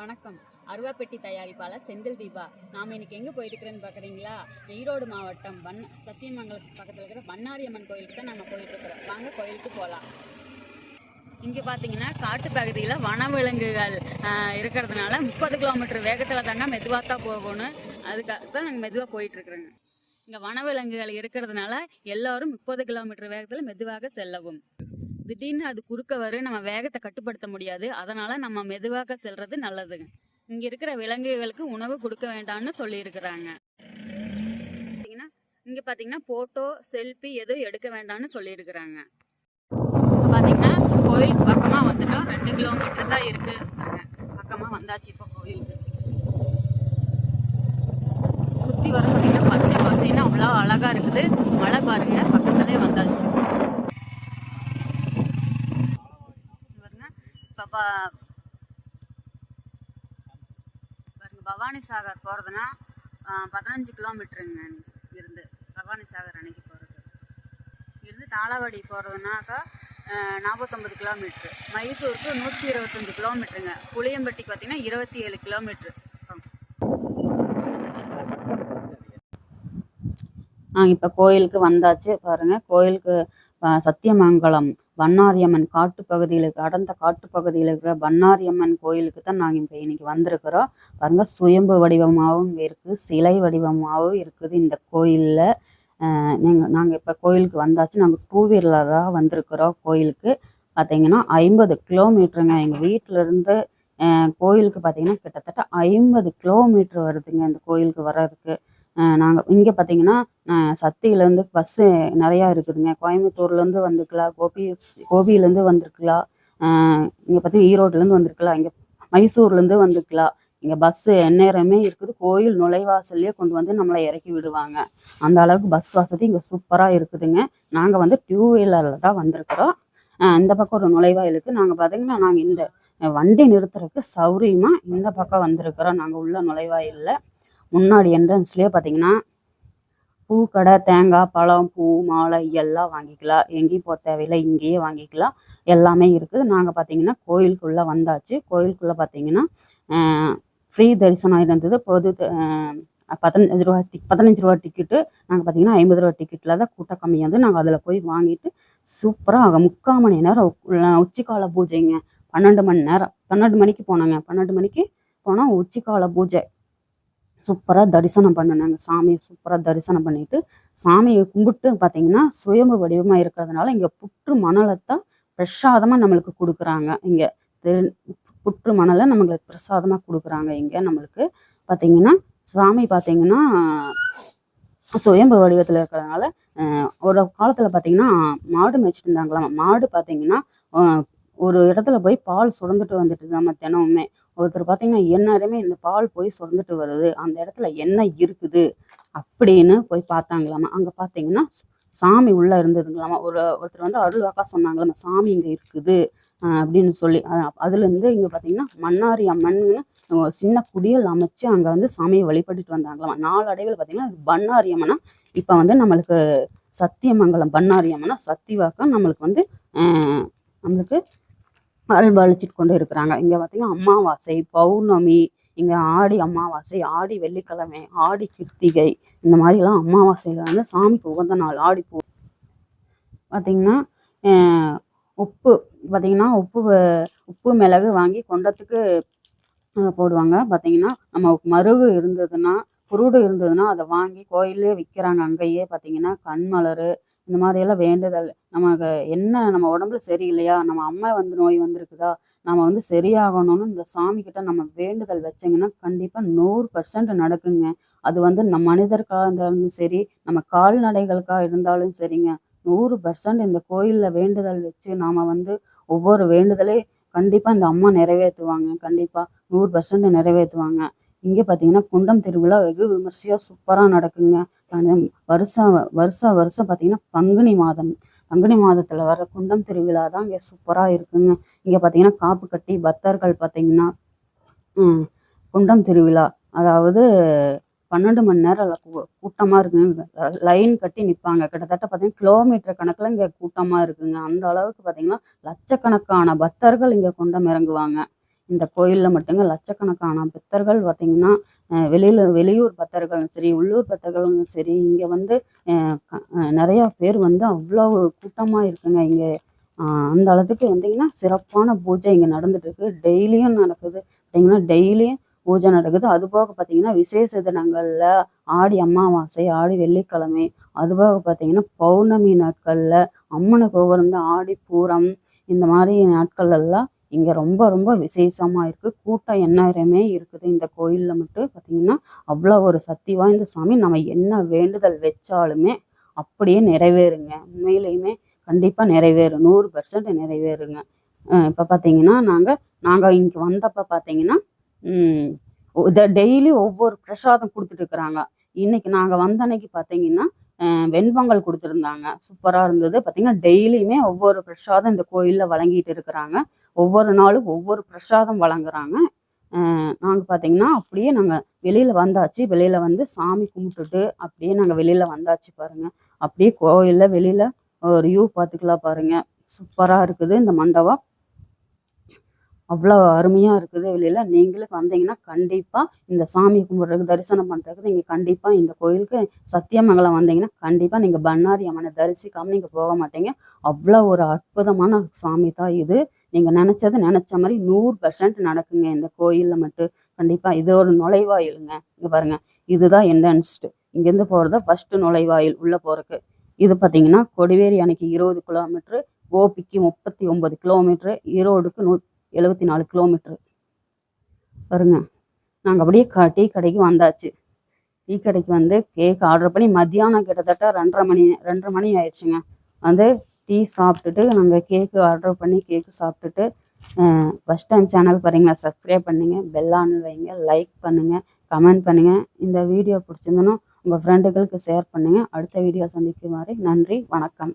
வணக்கம். அருவாப்பெட்டி தயாரிப்பாளர் செந்தில் தீபா. நாம் இன்னைக்கு எங்கே போயிருக்கிறேன்னு பார்க்குறீங்களா ஈரோடு மாவட்டம் வண்ண சத்தியமங்கலத்துக்கு பக்கத்தில் இருக்கிற வண்ணாரியம்மன் கோயிலுக்கு தான் நம்ம போயிட்டுருக்குறோம். வாங்க கோயிலுக்கு போகலாம் இங்கே பார்த்தீங்கன்னா காட்டு பகுதியில் வனவிலங்குகள் இருக்கிறதுனால முப்பது கிலோமீட்டர் வேகத்தில் தாங்க மெதுவாக தான் போகணும். அதுக்காக தான் நாங்கள் மெதுவாக போயிட்டுருக்குறோங்க. இங்கே வனவிலங்குகள் இருக்கிறதுனால எல்லோரும் முப்பது கிலோமீட்டர் வேகத்தில் மெதுவாக செல்லவும். திடீர்னு அது குறுக்க வரும் நம்ம வேகத்தை கட்டுப்படுத்த முடியாது. அதனால நம்ம மெதுவாக செல்றது நல்லதுங்க. இங்க இருக்கிற விலங்குகளுக்கு உணவு கொடுக்க வேண்டாம்னு சொல்லியிருக்கிறாங்க. பாத்தீங்கன்னா இங்க பாத்தீங்கன்னா போட்டோ செல்ஃபி எதுவும் எடுக்க வேண்டாம்னு சொல்லியிருக்கிறாங்க. இப்ப பாத்தீங்கன்னா கோயில் பக்கமா வந்துட்டோம். ரெண்டு கிலோமீட்டர் தான் இருக்கு. பக்கமா வந்தாச்சு இப்போ கோயிலுக்கு. சுத்தி வர பாத்தீங்கன்னா பச்சை பசைன்னு அவ்வளோ அழகா இருக்குது. மழை பாருங்க பக்கத்துலயே வந்தாச்சு பாருங்க இப்போ ப- பாருங்க பவானி சாகர் போகிறதுனா பதினஞ்சு கிலோமீட்டருங்க இருந்து. பவானி சாகர் அன்னைக்கு போகிறது இருந்து தாளவாடி போகிறதுனாக்கா நாற்பத்தொம்பது கிலோமீட்ரு மைசூருக்கு நூற்றி இருபத்தஞ்சி கிலோமீட்டருங்க. புளியம்பட்டிக்கு பார்த்தீங்கன்னா இருபத்தி ஏழு கிலோமீட்ரு நாங்கள் இப்போ கோயிலுக்கு வந்தாச்சு. பாருங்க கோயிலுக்கு சத்தியமங்கலம். பண்ணாரியம்மன் காட்டுப்பகுதியில் இருக்க அடர்ந்த காட்டுப்பகுதியில் இருக்கிற பண்ணாரியம்மன் கோயிலுக்கு தான் நாங்கள் இப்போ இன்னைக்கு வந்திருக்கிறோம். பாருங்க சுயம்பு வடிவமாகவும் இங்கே இருக்குது சிலை வடிவமாகவும் இருக்குது இந்த கோயிலில். நீங்கள் நாங்கள் இப்போ கோயிலுக்கு வந்தாச்சு. நாங்கள் டூ வீலராக வந்திருக்கிறோம் கோயிலுக்கு. பார்த்தீங்கன்னா ஐம்பது கிலோமீட்டருங்க. எங்கள் வீட்டிலேருந்து கோயிலுக்கு பார்த்தீங்கன்னா கிட்டத்தட்ட ஐம்பது கிலோமீட்டர் வருதுங்க இந்த கோயிலுக்கு வர்றதுக்கு. நாங்கள் இங்கே பார்த்தீங்கன்னா சத்தியிலேருந்து பஸ்ஸு நிறையா இருக்குதுங்க. கோயம்புத்தூர்லேருந்து வந்துக்கலாம் கோபி கோபியிலேருந்து வந்திருக்கலாம். இங்கே பார்த்தி ஈரோட்லேருந்து வந்திருக்கலாம். இங்கே மைசூர்லேருந்து வந்துக்கலாம் இங்கே பஸ்ஸு எந்நேரமே இருக்குது. கோயில் நுழைவாசல்லே கொண்டு வந்து நம்மளை இறக்கி விடுவாங்க. அந்த அளவுக்கு பஸ் வசதி இங்கே சூப்பராக இருக்குதுங்க. நாங்கள் வந்து டூ வீலரில் தான் வந்திருக்கிறோம். இந்த பக்கம் ஒரு நுழைவாயிலுக்கு நாங்கள் பார்த்தீங்கன்னா நாங்கள் இந்த வண்டி நிறுத்துறதுக்கு சௌரியமாக இந்த பக்கம் வந்திருக்கிறோம். நாங்கள் உள்ள நுழைவாயிலில். முன்னாடி என்ட்ரன்ஸ்லேயே பார்த்தீங்கன்னா பூக்கடை தேங்காய் பழம் பூ மாலை எல்லாம் வாங்கிக்கலாம். எங்கேயும் போக தேவையில்லை இங்கேயே வாங்கிக்கலாம். எல்லாமே இருக்குது. நாங்கள் பார்த்தீங்கன்னா கோயிலுக்குள்ளே வந்தாச்சு. கோயிலுக்குள்ளே பார்த்தீங்கன்னா ஃப்ரீ தரிசனம் இருந்தது. பொது பதினஞ்சு ரூபா டிக் பதினஞ்சு ரூபா டிக்கெட்டு நாங்கள் பார்த்தீங்கன்னா ஐம்பது ரூபா டிக்கெட்டில் தான் கூட்டம் கம்மியாக வந்து நாங்கள் அதில் போய் வாங்கிட்டு சூப்பராக முக்கால் மணி நேரம் உச்சிக்கால பூஜைங்க. பன்னெண்டு மணி நேரம். பன்னெண்டு மணிக்கு போனாங்க. பன்னெண்டு மணிக்கு போனால் உச்சிக்கால பூஜை. சூப்பராக தரிசனம் பண்ணினாங்க சாமியை சூப்பராக தரிசனம் பண்ணிட்டு சாமியை கும்பிட்டு பார்த்தீங்கன்னா சுயம்பு வடிவமாக இருக்கிறதுனால இங்கே புற்று மணலை தான் பிரசாதமாக நம்மளுக்கு கொடுக்குறாங்க. இங்கே தெரு புற்று மணலை நம்மளுக்கு பிரசாதமாக கொடுக்குறாங்க. இங்கே நம்மளுக்கு பார்த்தீங்கன்னா சாமி பார்த்தீங்கன்னா சுயம்பு வடிவத்தில் இருக்கிறதுனால ஒரு காலத்தில் பார்த்தீங்கன்னா மாடு மேய்ச்சிட்டு இருந்தாங்களாம். மாடு பார்த்தீங்கன்னா ஒரு இடத்துல போய் பால் சுரந்துட்டு வந்துட்டு நம்ம தினமுமே. ஒருத்தர் பார்த்தீங்கன்னா எல்லாருமே இந்த பால் போய் சுரந்துட்டு வருது. அந்த இடத்துல என்ன இருக்குது அப்படின்னு போய் பார்த்தாங்களாமா. அங்கே பார்த்தீங்கன்னா சாமி உள்ளே இருந்ததுங்களாமா. ஒரு ஒருத்தர் வந்து அருள் வாக்கா சொன்னாங்களாமா சாமி இங்கே இருக்குது அப்படின்னு சொல்லி. அதுலேருந்து இங்கே பார்த்தீங்கன்னா மன்னாரி அம்மன்னு சின்ன குடியல் அமைச்சு அங்கே வந்து சாமியை வழிபட்டுட்டு வந்தாங்களாமா. நாளடைவில் பார்த்தீங்கன்னா இது பண்ணாரி அம்மனா. இப்போ வந்து நம்மளுக்கு சத்தியமங்கலம் பண்ணாரி அம்மனா சத்திவாக்கா நம்மளுக்கு வந்து நம்மளுக்கு அருள்பாலிச்சிட்டு கொண்டு இருக்கிறாங்க. இங்கே பார்த்தீங்கன்னா அமாவாசை பௌர்ணமி இங்கே ஆடி அமாவாசை ஆடி வெள்ளிக்கிழமை ஆடி கிருத்திகை இந்த மாதிரிலாம் அமாவாசையில் வந்து சாமிக்கு உகந்த நாள் ஆடி பூ பார்த்திங்கன்னா உப்பு பார்த்திங்கன்னா உப்பு உப்பு மிளகு வாங்கி கொண்டத்துக்கு போடுவாங்க. பார்த்தீங்கன்னா நம்ம மருகு இருந்ததுன்னா குருடு இருந்ததுன்னா அதை வாங்கி கோயிலே விற்கிறாங்க அங்கேயே பார்த்தீங்கன்னா கண்மலர் இந்த மாதிரியெல்லாம் வேண்டுதல். நமக்கு என்ன நம்ம உடம்புல சரியில்லையா? நம்ம அம்மா வந்து நோய் வந்திருக்குதா? நம்ம வந்து சரியாகணும்னு இந்த சாமி கிட்ட நம்ம வேண்டுதல் வச்சீங்கன்னா கண்டிப்பாக நூறு பர்சன்ட் நடக்குங்க. அது வந்து நம்ம மனிதருக்காக இருந்தாலும் சரி நம்ம கால்நடைகளுக்காக இருந்தாலும் சரிங்க. நூறு பர்சன்ட் இந்த கோயிலில் வேண்டுதல் வச்சு நாம் வந்து ஒவ்வொரு வேண்டுதலையும் கண்டிப்பாக இந்த அம்மா நிறைவேற்றுவாங்க. கண்டிப்பாக நூறு பர்சன்ட் நிறைவேற்றுவாங்க. இங்கே பார்த்தீங்கன்னா குண்டம் திருவிழா வெகு விமர்சையாக சூப்பராக நடக்குங்க. வருஷம் வருஷம் வருஷம் பார்த்தீங்கன்னா பங்குனி மாதம். பங்குனி மாதத்தில் வர குண்டம் திருவிழா தான் இங்கே சூப்பராக இருக்குங்க. இங்கே பார்த்தீங்கன்னா காப்பு கட்டி பக்தர்கள் பார்த்தீங்கன்னா குண்டம் திருவிழா அதாவது பன்னெண்டு மணி நேரம் கூட்டமாக இருக்குங்க. லைன் கட்டி நிற்பாங்க கிட்டத்தட்ட பார்த்தீங்கன்னா கிலோமீட்டர் கணக்கில் இங்கே கூட்டமாக இருக்குங்க. அந்த அளவுக்கு பார்த்தீங்கன்னா லட்சக்கணக்கான பக்தர்கள் இங்கே குண்டம் இறங்குவாங்க. இந்த கோயிலில் மட்டுங்க லட்சக்கணக்கான பக்தர்கள் பார்த்தீங்கன்னா வெளியில் வெளியூர் பக்தர்களும் சரி உள்ளூர் பக்தர்களும் சரி இங்கே வந்து நிறையா பேர் வந்து அவ்வளோ கூட்டமாக இருக்குங்க. இங்கே அந்த அளவுக்கு வந்தீங்கன்னா சிறப்பான பூஜை இங்கே நடந்துட்டுருக்கு. டெய்லியும் நடக்குது. பார்த்தீங்கன்னா டெய்லியும் பூஜை நடக்குது. அது போக பார்த்தீங்கன்னா விசேஷ தினங்களில் ஆடி அமாவாசை ஆடி வெள்ளிக்கிழமை அதுபோக பார்த்தீங்கன்னா பௌர்ணமி நாட்களில் அம்மனுக்கு வந்து ஆடி பூரம் இந்த மாதிரி நாட்கள் எல்லாம் இங்கே ரொம்ப ரொம்ப விசேஷமாக இருக்குது கூட்டம் எந்நேரமே இருக்குது. இந்த கோயிலில் மட்டும் பார்த்தீங்கன்னா அவ்வளோ ஒரு சக்தி வாய்ந்த சாமி. நம்ம என்ன வேண்டுதல் வச்சாலுமே அப்படியே நிறைவேறுங்க. உண்மையிலையுமே கண்டிப்பாக நிறைவேறும். நூறு பர்சன்ட் நிறைவேறுங்க. இப்போ பார்த்தீங்கன்னா நாங்கள் நாங்கள் இங்கே வந்தப்போ பார்த்தீங்கன்னா இதை டெய்லி ஒவ்வொரு பிரசாதம் கொடுத்துட்டு இருக்கிறாங்க. இன்னைக்கு நாங்கள் வந்த அன்னைக்கு பார்த்தீங்கன்னா வெண்பொங்கல் கொடுத்துருந்தாங்க. சூப்பராக இருந்தது. பார்த்தீங்கன்னா டெய்லியுமே ஒவ்வொரு பிரசாதம் இந்த கோயிலில் வழங்கிட்டு இருக்கிறாங்க. ஒவ்வொரு நாளும் ஒவ்வொரு பிரசாதம் வழங்குறாங்க. நாங்கள் பார்த்தீங்கன்னா அப்படியே நாங்கள் வெளியில் வந்தாச்சு. வெளியில் வந்து சாமி கும்பிட்டுட்டு அப்படியே நாங்கள் வெளியில் வந்தாச்சு பாருங்கள் அப்படியே கோயிலில் வெளியில் ஒரு வியூ பார்த்துக்கலாம் பாருங்க. சூப்பராக இருக்குது இந்த மண்டபம். அவ்வளோ அருமையாக இருக்குது. வெளியில் நீங்களும் வந்தீங்கன்னா கண்டிப்பாக இந்த சாமி கும்பிட்றதுக்கு தரிசனம் பண்ணுறதுக்கு நீங்கள் கண்டிப்பாக இந்த கோயிலுக்கு சத்தியமங்கலம் வந்தீங்கன்னா கண்டிப்பாக நீங்கள் பண்ணாரி அம்மனை தரிசிக்காமல் நீங்கள் போக மாட்டீங்க. அவ்வளோ ஒரு அற்புதமான சாமி தான் இது. நீங்கள் நினச்சது நினச்ச மாதிரி நூறு பர்சன்ட் நடக்குங்க. இந்த கோயிலில் மட்டும் கண்டிப்பாக இது ஒரு நுழைவாயிலுங்க. இங்கே பாருங்கள் இதுதான் என்ட்ரன்ஸ்ட்டு இங்கேருந்து போகிறத ஃபஸ்ட்டு நுழைவாயில் உள்ளே போகிறதுக்கு இது பார்த்தீங்கன்னா கொடிவேரி அணைக்கு இருபது கிலோமீட்ரு கோபிக்கு முப்பத்தி ஒன்பது கிலோமீட்ரு ஈரோடுக்கு நூ எழுபத்தி நாலு கிலோமீட்ரு வருங்க நாங்கள் அப்படியே க டீ கடைக்கு வந்தாச்சு. டீ கடைக்கு வந்து கேக் ஆர்டர் பண்ணி மத்தியானம் கிட்டத்தட்ட ரெண்டரை மணி ரெண்டரை மணி ஆயிடுச்சுங்க. வந்து டீ சாப்பிட்டுட்டு நாங்கள் கேக்கு ஆர்டர் பண்ணி கேக்கு சாப்பிட்டுட்டு ஃபஸ்ட் டைம் சேனல் பாருங்களா சப்ஸ்கிரைப் பண்ணுங்க பெல் ஆன் வைங்க லைக் பண்ணுங்கள் கமெண்ட் பண்ணுங்கள் இந்த வீடியோ பிடிச்சிருந்தனா உங்கள் ஃப்ரெண்டுகளுக்கு ஷேர் பண்ணுங்கள் அடுத்த வீடியோ சந்திக்கும் வரை நன்றி வணக்கம்.